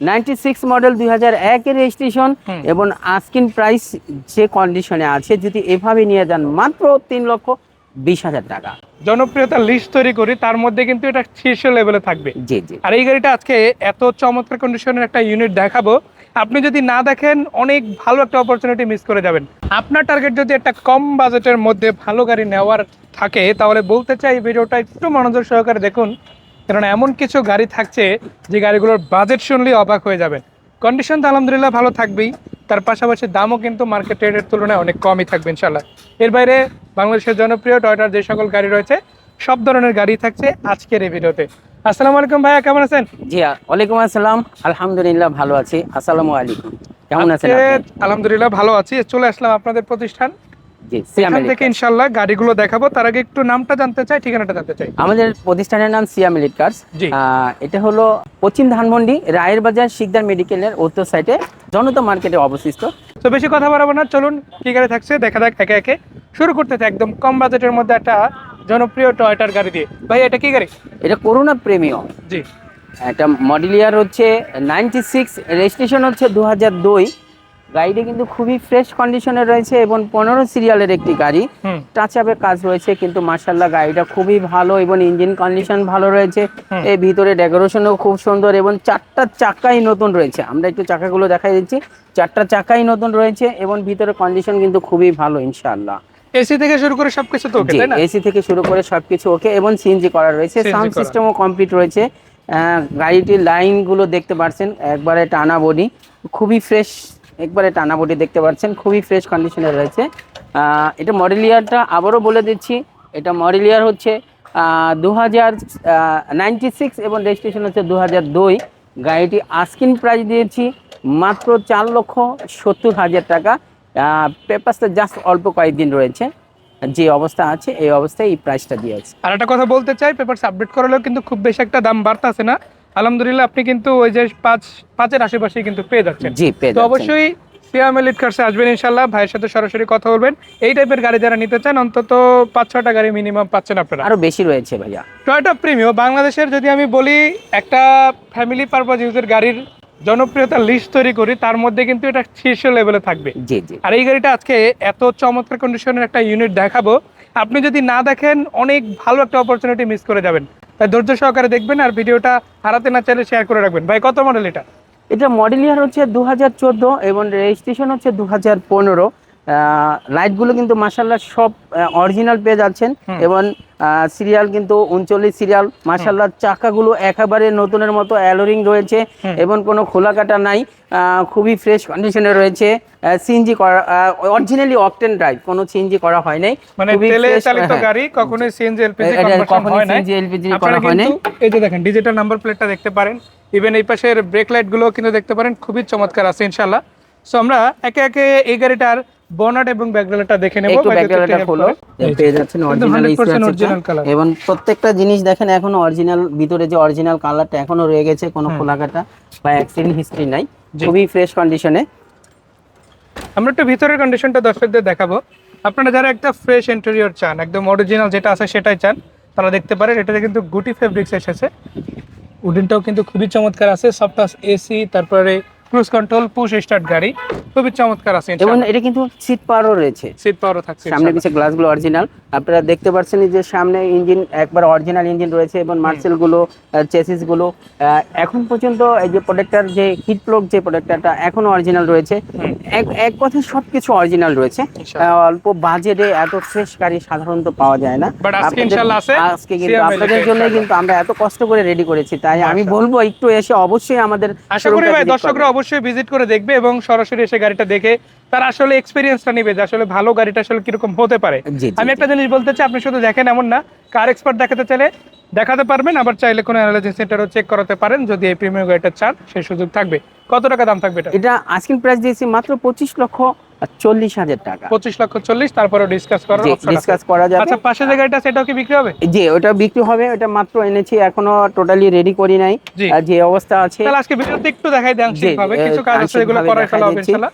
Ninety six model দুই হাজার একের রেজিস্ট্রেশন। এবং আস্কিন প্রাইস যে কন্ডিশনে আছে যদি এভাবে নিয়ে যান মাত্র তিন লক্ষ বিশ হাজার টাকা। জনপ্রিয়তার লিস্ট তৈরি করি তার মধ্যে কিন্তু এটা শীর্ষ লেভেলে থাকবে। জি জি। আর এই গাড়িটা আজকে এত চমৎকার কন্ডিশনের একটা ইউনিট দেখাবো। আপনি যদি না দেখেন অনেক ভালো একটা অপরচুনিটি মিস করে যাবেন। আপনার টার্গেট যদি একটা কম বাজেটের মধ্যে ভালো গাড়ি নেওয়ার থাকে তাহলে বলতে চাই ভিডিওটা একটু মনোযোগ সহকারে দেখুন। কারণ এমন কিছু গাড়ি থাকছে যে গাড়িগুলোর বাজেট শুনলেই অবাক হয়ে যাবেন। কন্ডিশন তো আলহামদুলিল্লাহ ভালো থাকবেই। তার পাশাপাশি দামও কিন্তু মার্কেট রেটের তুলনায় অনেক কমই থাকবে ইনশাল্লাহ এর বাইরে বাংলাদেশের জনপ্রিয় টয়টার যে সকল গাড়ি রয়েছে সব ধরনের গাড়ি থাকছে আজকের এই ভিডিওতে। আসসালামু আলাইকুম ভাইয়া কেমন আছেন? জি ওয়ালাইকুম আসসালাম। আলহামদুলিল্লাহ ভালো আছি। আসসালামু আলাইকুম। কেমন আছেন আলহামদুলিল্লাহ ভালো আছি। চলে আসলাম আপনাদের প্রতিষ্ঠান। এখান থেকে ইনশাল্লাহ গাড়িগুলো দেখাবো। তার আগে একটু নামটা জানতে চাই ঠিকানাটা জানতে চাই। আমাদের প্রতিষ্ঠানের নাম সিয়াম এলিট কার্স। এটা হলো পশ্চিম ধানমন্ডি রায়ের বাজার শিকদার মেডিকেলের উত্তর সাইডে জনতা মার্কেটে অবস্থিত। তো বেশি কথা বাড়াবো না চলুন কি গাড়ি থাকছে দেখা যাক একে একে। শুরু করতে একদম কম বাজেটের মধ্যে একটা জনপ্রিয় টয়টার গাড়ি দিয়ে। ভাই এটা কি গাড়ি? এটা করোনা প্রেমিয়াম। জি। একটা মডেল ইয়ার হচ্ছে নাইনটি সিক্স রেজিস্ট্রেশন হচ্ছে দু হাজার দুই। গাড়িটি কিন্তু খুবই ফ্রেশ কন্ডিশনে রয়েছে এবং পনেরো সিরিয়ালের একটি গাড়ি। টাচ আপের কাজ রয়েছে কিন্তু মার্শাল্লাহ গাড়িটা খুবই ভালো এবং ইঞ্জিন কন্ডিশন ভালো রয়েছে। এর ভিতরে ডেকোরেশনও খুব সুন্দর এবং চারটা চাকাই নতুন রয়েছে। আমরা একটু চাকাগুলো দেখাই দিচ্ছি। চারটা চাকাই নতুন রয়েছে এবং ভিতরে কন্ডিশন কিন্তু খুবই ভালো ইনশাআল্লাহ। এসি থেকে শুরু করে সবকিছু তো ওকে তাই না? এসি থেকে শুরু করে সবকিছু ওকে এবং সিএনজি করা রয়েছে। সাউন্ড। সিস্টেমও কমপ্লিট রয়েছে। গাড়িটির লাইনগুলো দেখতে পাচ্ছেন একবারে টানা বডি খুবই ফ্রেশ একবারে টানা বডি দেখতে পাচ্ছেন, খুবই ফ্রেশ কন্ডিশনে রয়েছে। এটা মডেল ইয়ারটা আবারও বলে দিচ্ছি, এটা মডেল ইয়ার হচ্ছে দু হাজার এবং রেজিস্ট্রেশন হচ্ছে দু দুই। গাড়িটি আস্কিন প্রাইস দিয়েছি, মাত্র চার লক্ষ সত্তর হাজার টাকা। পেপারসটা জাস্ট অল্প কয়েকদিন রয়েছে, যে অবস্থা আছে, এই অবস্থায় এই প্রাইসটা দিয়েছে। আর একটা কথা বলতে চাই পেপারস আপডেট করালেও কিন্তু খুব বেশি একটা দাম বাড়তাছে না। আলহামদুলিল্লাহ আপনি কিন্তু ওই যে পাঁচ পাঁচের আশেপাশে কিন্তু পেয়ে যাচ্ছেন। জি পেয়ে তো অবশ্যই সিয়াম এলিট কার্সে আসবেন ইনশাল্লাহ ভাইয়ের সাথে সরাসরি কথা বলবেন। এই টাইপের গাড়ি যারা নিতে চান অন্তত পাঁচ ছটা গাড়ি মিনিমাম পাচ্ছেন আপনারা। আরও বেশি রয়েছে ভাইয়া। টয়টা প্রিমিও বাংলাদেশের যদি আমি বলি একটা ফ্যামিলি পারপাস ইউজের গাড়ির জনপ্রিয়তার লিস্ট তৈরি করি তার মধ্যে কিন্তু এটা শীর্ষ লেভেলে থাকবে। জি জি। আর এই গাড়িটা আজকে এত চমৎকার কন্ডিশনের একটা ইউনিট দেখাবো। আপনি যদি না দেখেন অনেক ভালো একটা অপরচুনিটি মিস করে যাবেন। তাই ধৈর্য সহকারে দেখবেন আর ভিডিওটা হারাতে না চাইলে শেয়ার করে রাখবেন। ভাই, কত মডেল এটা? এটা মডেল ইয়ার হচ্ছে দু হাজার চোদ্দ এবং রেজিস্ট্রেশন হচ্ছে দু হাজার পনেরো। লাইটগুলো কিন্তু মাসাল্লাহ সব অরিজিনাল পেয়ে যাচ্ছেন। এবং সিরিয়াল কিন্তু উনচল্লিশ সিরিয়াল মাসাল্লাহ চাকাগুলো একেবারে নতুনের মতো অ্যালোরিং রয়েছে এবং কোনো খোলা কাটা নাই খুবই ফ্রেশ কন্ডিশনে রয়েছে সিএনজি করা অরিজিনালি অকটেন ড্রাইভ কোনো সিএনজি করা হয় নাই। মানে তেলে চালিত হ্যাঁ। গাড়ি কখনোই সিএনজি এলপিজি কনভার্সন হয় না CNG, LPG আপনারা করা হয় নাই। এই যে দেখেন ডিজিটাল নাম্বার প্লেটটা দেখতে পারেন। ইভেন এই পাশের ব্রেক লাইটগুলো কিন্তু দেখতে পারেন খুবই চমৎকার আছে ইনশাআল্লাহ। সো আমরা একে একে এই গাড়িটার বনাট এবং ব্যাকগ্রাউন্ডটা দেখে নেব একটু ব্যাকগ্রাউন্ডটা খোলো। পেয়ে যাচ্ছেন অরিজিনাল 100% original color। এবং প্রত্যেকটা জিনিস দেখেন এখনও অরিজিনাল ভিতরে যে অরিজিনাল কালারটা এখনও রয়ে গেছে কোনো খোলাকাটা বা অ্যাক্সিডেন্ট হিস্ট্রি নাই। খুবই ফ্রেশ কন্ডিশনে আমরা একটু ভিতরের কন্ডিশনটা দর্শকদের দেখাবো। আপনারা যারা একটা ফ্রেশ ইন্টেরিয়র চান একদম অরিজিনাল যেটা আছে সেটাই চান তারা দেখতে পারেন এটাতে কিন্তু গুটি ফেব্রিক্স এসেছে। উডেনটাও কিন্তু খুবই চমৎকার আছে সফটাস এসি তারপরে ক্রুজ কন্ট্রোল পুশ স্টার্ট গাড়ি খুবই চমৎকার আছে এবং এটা কিন্তু সিট পাওয়ারও রয়েছে। সিট পাওয়ারও থাকছে সামনে পিছে গ্লাসগুলো অরিজিনাল আপনারা দেখতে পাচ্ছেন যে সামনে ইঞ্জিন একবার অরিজিনাল ইঞ্জিন রয়েছে এবং মার্সেলগুলো চেসিসগুলো এখন পর্যন্ত এই যে প্রোডাক্টর যে হিট প্লগ যে প্রোডাক্টরটা এখনও অরিজিনাল রয়েছে। এক এক কথায় সবকিছু অরিজিনাল রয়েছে। অল্প বাজেটে এত ফ্রেশ গাড়ি সাধারণত পাওয়া যায় না। আজকে ইনশাআল্লাহ আছে, আজকে কিন্তু আপনাদের জন্য কিন্তু আমরা এত কষ্ট করে রেডি করেছি তাই আমি বলব একটু এসে অবশ্যই আমাদের আশা করি ভাই দর্শকরা অবশ্যই ভিজিট করে দেখবে এবং সরাসরি এসে গাড়িটা দেখে তারা আসলে এক্সপিরিয়েন্সটা নিবে যে আসলে ভালো গাড়িটা আসলে কীরকম হতে পারে। আমি একটা জিনিস বলতে চাই আপনি শুধু দেখেন এমন না কার এক্সপার্ট দেখাতে চাইলে দেখাতে পারবেন আবার চাইলে কোনো অ্যানালাইজিং সেন্টারও চেক করাতে পারেন যদি এই প্রিমিয়াম গাড়িটা চান সেই সুযোগ থাকবে। কত টাকা দাম থাকবে এটা? এটা আজকের প্রাইস দিয়েছি মাত্র পঁচিশ লক্ষ চল্লিশ হাজার টাকা। পঁচিশ লক্ষ চল্লিশ তারপরে ডিসকাস আছে। ডিসকাস করা যাবে। আচ্ছা পাশে যে গাড়িটা সেটাও কি বিক্রি হবে? জি ওটা বিক্রি হবে ওটা মাত্র এনেছি এখনও টোটালি রেডি করি নাই। যে অবস্থা আছে তাহলে আজকে ভিডিওতে একটু দেখাই দেন কিছু কাজ আছে এগুলো করাই ফেলা হবে ইনশাআল্লাহ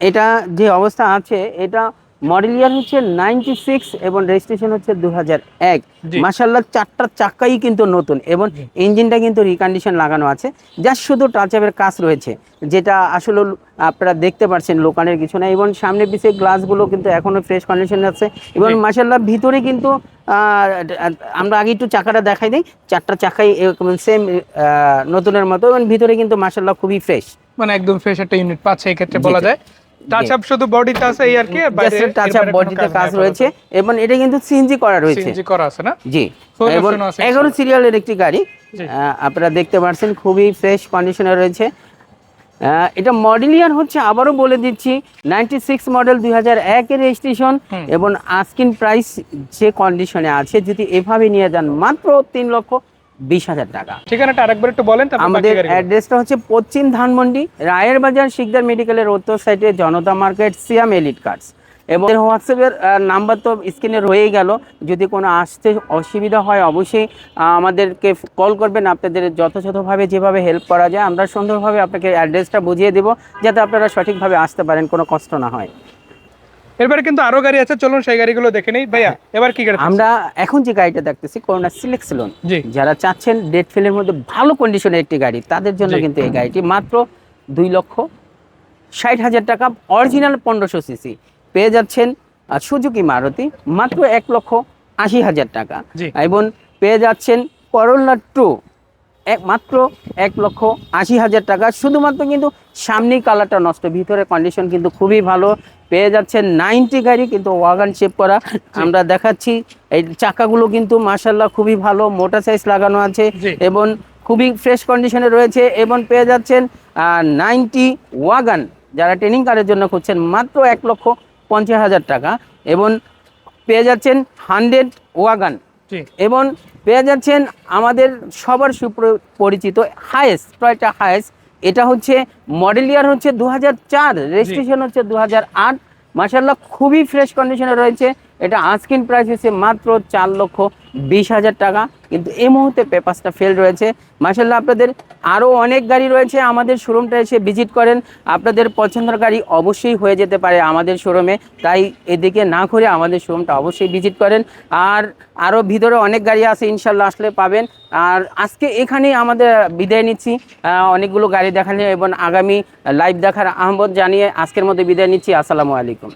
এটা যে অবস্থা আছে এটা মডেল ইয়ার হচ্ছে নাইনটি সিক্স এবং রেজিস্ট্রেশন হচ্ছে দু হাজার এক। মাসাল্লাহ চারটা চাক্কাই কিন্তু নতুন এবং ইঞ্জিনটা কিন্তু রিকন্ডিশন লাগানো আছে যা শুধু টাচআপের কাজ রয়েছে যেটা আসলে আপনারা দেখতে পাচ্ছেন লোকানের কিছু না এবং সামনে পিছিয়ে গ্লাসগুলো কিন্তু এখনও ফ্রেশ কন্ডিশন আছে এবং। মাসাল্লাহ ভিতরে কিন্তু আমরা আগে একটু চাকাটা দেখাই দিই চারটা চাকাই সেম নতুনের মতো এবং ভিতরে কিন্তু মাসাল্লাহ খুবই ফ্রেশ মানে একদম ফ্রেশ একটা ইউনিট পাচ্ছে এই ক্ষেত্রে বলা। যায় টাচ আপ শুধু বডিতে আছে এই আর কি বাইরে টাচ বডিতে কাজ রয়েছে। এবং এটা কিন্তু সিএনজি করা রয়েছে। CNG করা আছে না? জি। সিরিয়ালের একটি গাড়ি। আপনারা দেখতে পাচ্ছেন খুবই ফ্রেশ কন্ডিশনে রয়েছে। এটা মডেল ইয়ার হচ্ছে আবারও বলে দিচ্ছি নাইনটি সিক্স মডেল দুই হাজার একের রেজিস্ট্রেশন এবং আস্কিন প্রাইস যে কন্ডিশনে আছে যদি এভাবে নিয়ে যান মাত্র তিন লক্ষ বিশ হাজার টাকা। ঠিকানাটা আরেকবার একটু বলেন আমাদের। অ্যাড্রেসটা হচ্ছে পশ্চিম ধানমন্ডি রায়ের বাজার শিকদার মেডিকেলের উত্তর সাইডে Janata market Siam elite cards এবং হোয়াটসঅ্যাপের নাম্বার তো স্ক্রিনে রয়েই গেল। যদি কোনো আসতে অসুবিধা হয় অবশ্যই আমাদেরকে কল করবেন। আপনাদের যথাযথভাবে যেভাবে হেল্প করা যায় আমরা সুন্দরভাবে আপনাকে অ্যাড্রেসটা বুঝিয়ে দেবো যাতে আপনারা সঠিকভাবে আসতে পারেন কোনো কষ্ট না হয়। এরপরে কিন্তু আরও গাড়ি আছে চলুন সেই গাড়িগুলো দেখে নেই। ভাইয়া এবার কি গাড়ি আমরা এখন যে গাড়িটা দেখতেছি করোনা সিলেকশন জি। যারা চাচ্ছেন ডেট ফেলের মধ্যে ভালো কন্ডিশনের একটি গাড়ি তাদের জন্য কিন্তু এই গাড়িটি মাত্র দুই লক্ষ ষাট হাজার টাকা অরিজিনাল পনেরোশো সিসি পেয়ে যাচ্ছেন সুজুকি মারুতি মাত্র এক লক্ষ আশি হাজার টাকা। এবং পেয়ে যাচ্ছেন করোলা টু এক মাত্র এক লক্ষ আশি হাজার টাকা। শুধুমাত্র কিন্তু সামনেই কালারটা নষ্ট ভিতরে কন্ডিশন কিন্তু খুবই ভালো। পেয়ে যাচ্ছেন নাইনটি গাড়ি কিন্তু ওয়াগান শেপ করা আমরা দেখাচ্ছি। এই চাকাগুলো কিন্তু মাসাল্লাহ খুবই ভালো মোটা সাইজ লাগানো আছে এবং খুবই ফ্রেশ কন্ডিশনে রয়েছে এবং পেয়ে যাচ্ছেন নাইনটি ওয়াগান। যারা ট্রেনিং কারের জন্য খুঁজছেন মাত্র এক লক্ষ পঞ্চাশ হাজার টাকা এবং পেয়ে যাচ্ছেন হান্ড্রেড ওয়াগান। এবং পেয়ে যাচ্ছেন আমাদের সবার সুপরিচিত হায়েস্ট টয়টা হায়েস্ট এটা হচ্ছে মডেল ইয়ার হচ্ছে দু হাজার চার রেজিস্ট্রেশন হচ্ছে দু হাজার আট। মাসাল্লাহ খুবই ফ্রেশ কন্ডিশনে রয়েছে। এটা আজকিন প্রাইস হচ্ছে মাত্র চার লক্ষ বিশ হাজার টাকা। কিন্তু এই মুহূর্তে পেপারসটা ফেল রয়েছে। মাসাল্লাহ আপনাদের আরও অনেক গাড়ি রয়েছে। আমাদের শোরুমটা এসে ভিজিট করেন। আপনাদের পছন্দের গাড়ি অবশ্যই হয়ে যেতে পারে আমাদের শোরুমে তাই এদিকে না করে আমাদের শোরুমটা অবশ্যই ভিজিট করেন। আর আরও ভিতরে অনেক গাড়ি আছে ইনশাল্লাহ আসলে পাবেন। আর আজকে এখানেই আমাদের বিদায় নিচ্ছি। অনেকগুলো গাড়ি দেখানো এবং আগামী লাইভ দেখার আহ্বান জানিয়ে আজকের মধ্যে বিদায় নিচ্ছি। আসসালামু আলাইকুম।